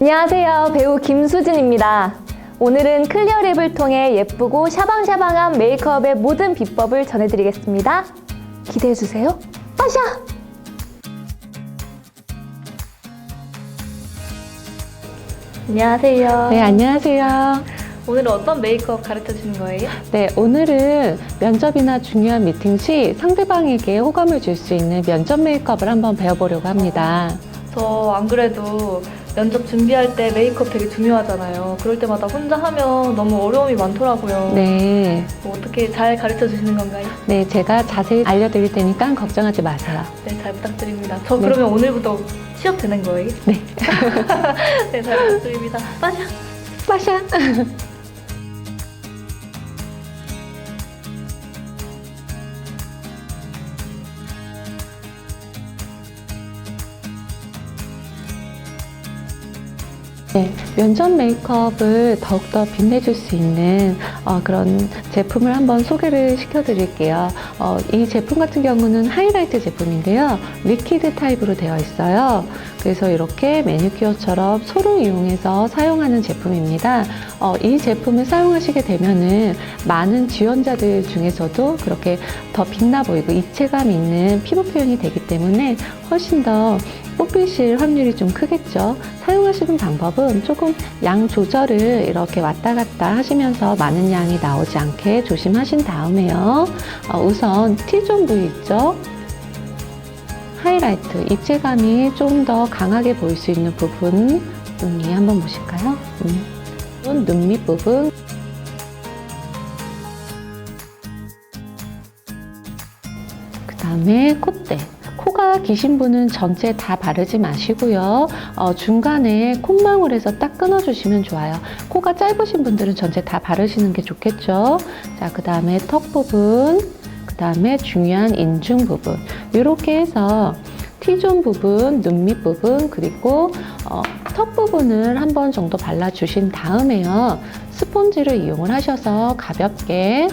안녕하세요. 배우 김수진입니다. 오늘은 클리어랩을 통해 예쁘고 샤방샤방한 메이크업의 모든 비법을 전해드리겠습니다. 기대해주세요. 빠샤! 안녕하세요. 네, 안녕하세요. 오늘은 어떤 메이크업 가르쳐 주시는 거예요? 네, 오늘은 면접이나 중요한 미팅 시 상대방에게 호감을 줄 수 있는 면접 메이크업을 한번 배워보려고 합니다. 저 안 그래도 면접 준비할 때 메이크업 되게 중요하잖아요. 그럴 때마다 혼자 하면 너무 어려움이 많더라고요. 네, 뭐 어떻게 잘 가르쳐 주시는 건가요? 네, 제가 자세히 알려드릴 테니까 걱정하지 마세요. 네, 잘 부탁드립니다. 저 네. 그러면 오늘부터 취업 되는 거예요? 네. 네, 잘 부탁드립니다. 빠샤! 빠샤! 네, 면접 메이크업을 더욱더 빛내줄 수 있는 어, 그런 제품을 한번 소개를 시켜드릴게요. 어, 이 제품 같은 경우는 하이라이트 제품인데요. 리퀴드 타입으로 되어 있어요. 그래서 이렇게 매니큐어처럼 소를 이용해서 사용하는 제품입니다. 어, 이 제품을 사용하시게 되면은 많은 지원자들 중에서도 그렇게 더 빛나 보이고 입체감 있는 피부 표현이 되기 때문에 훨씬 더 뽑히실 확률이 좀 크겠죠. 사용하시는 방법은 조금 양 조절을 이렇게 왔다 갔다 하시면서 많은 양이 나오지 않게 조심하신 다음에요. 어, 우선 T존 부위 있죠? 하이라이트, 입체감이 좀 더 강하게 보일 수 있는 부분 눈위 한번 보실까요? 음. 눈 밑 부분 그 다음에 콧대 코가 기신 분은 전체 다 바르지 마시고요. 어, 중간에 콧망울에서 딱 끊어주시면 좋아요. 코가 짧으신 분들은 전체 다 바르시는 게 좋겠죠? 자 그 다음에 턱 부분 그 다음에 중요한 인중 부분. 이렇게 해서 T존 부분, 눈 밑 부분, 그리고 어, 턱 부분을 한 번 정도 발라주신 다음에요. 스폰지를 이용을 하셔서 가볍게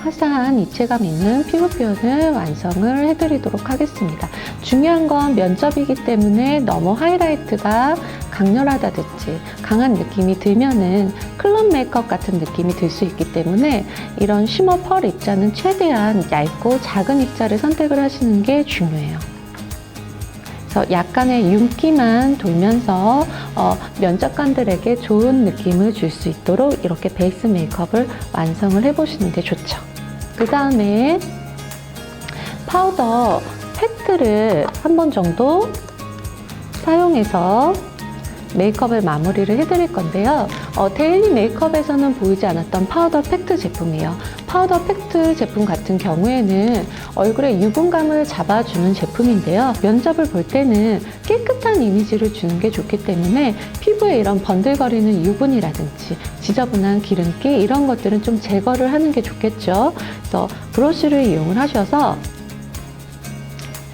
화사한 입체감 있는 피부 표현을 완성을 해드리도록 하겠습니다. 중요한 건 면접이기 때문에 너무 하이라이트가 강렬하다든지 강한 느낌이 들면은 클럽 메이크업 같은 느낌이 들 수 있기 때문에 이런 쉬머 펄 입자는 최대한 얇고 작은 입자를 선택을 하시는 게 중요해요. 그래서 약간의 윤기만 돌면서 어, 면접관들에게 좋은 느낌을 줄 수 있도록 이렇게 베이스 메이크업을 완성을 해보시는 게 좋죠. 그 다음에 파우더 팩트를 한 번 정도 사용해서 메이크업을 마무리를 해드릴 건데요. 어, 데일리 메이크업에서는 보이지 않았던 파우더 팩트 제품이에요. 파우더 팩트 제품 같은 경우에는 얼굴에 유분감을 잡아주는 제품인데요. 면접을 볼 때는 깨끗한 이미지를 주는 게 좋기 때문에 피부에 이런 번들거리는 유분이라든지 지저분한 기름기 이런 것들은 좀 제거를 하는 게 좋겠죠. 그래서 브러쉬를 이용을 하셔서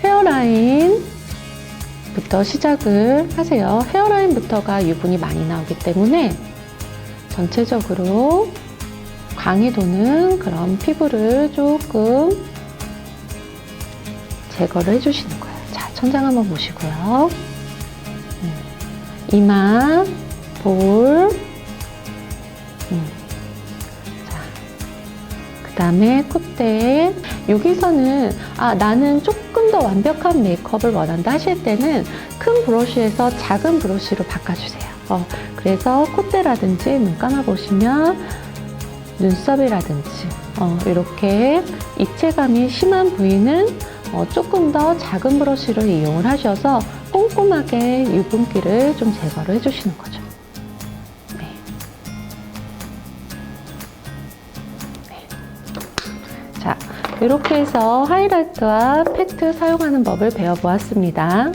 헤어라인 부터 시작을 하세요. 헤어라인부터가 유분이 많이 나오기 때문에 전체적으로 광이 도는 그런 피부를 조금 제거를 해주시는 거예요. 자, 천장 한번 보시고요. 음, 이마, 볼, 음, 다음에 콧대. 여기서는 아 나는 조금 더 완벽한 메이크업을 원한다 하실 때는 큰 브러쉬에서 작은 브러쉬로 바꿔주세요. 어, 그래서 콧대라든지 눈 감아 보시면 눈썹이라든지 어, 이렇게 입체감이 심한 부위는 어, 조금 더 작은 브러쉬를 이용을 하셔서 꼼꼼하게 유분기를 좀 제거를 해주시는 거죠. 자, 이렇게 해서 하이라이트와 팩트 사용하는 법을 배워보았습니다.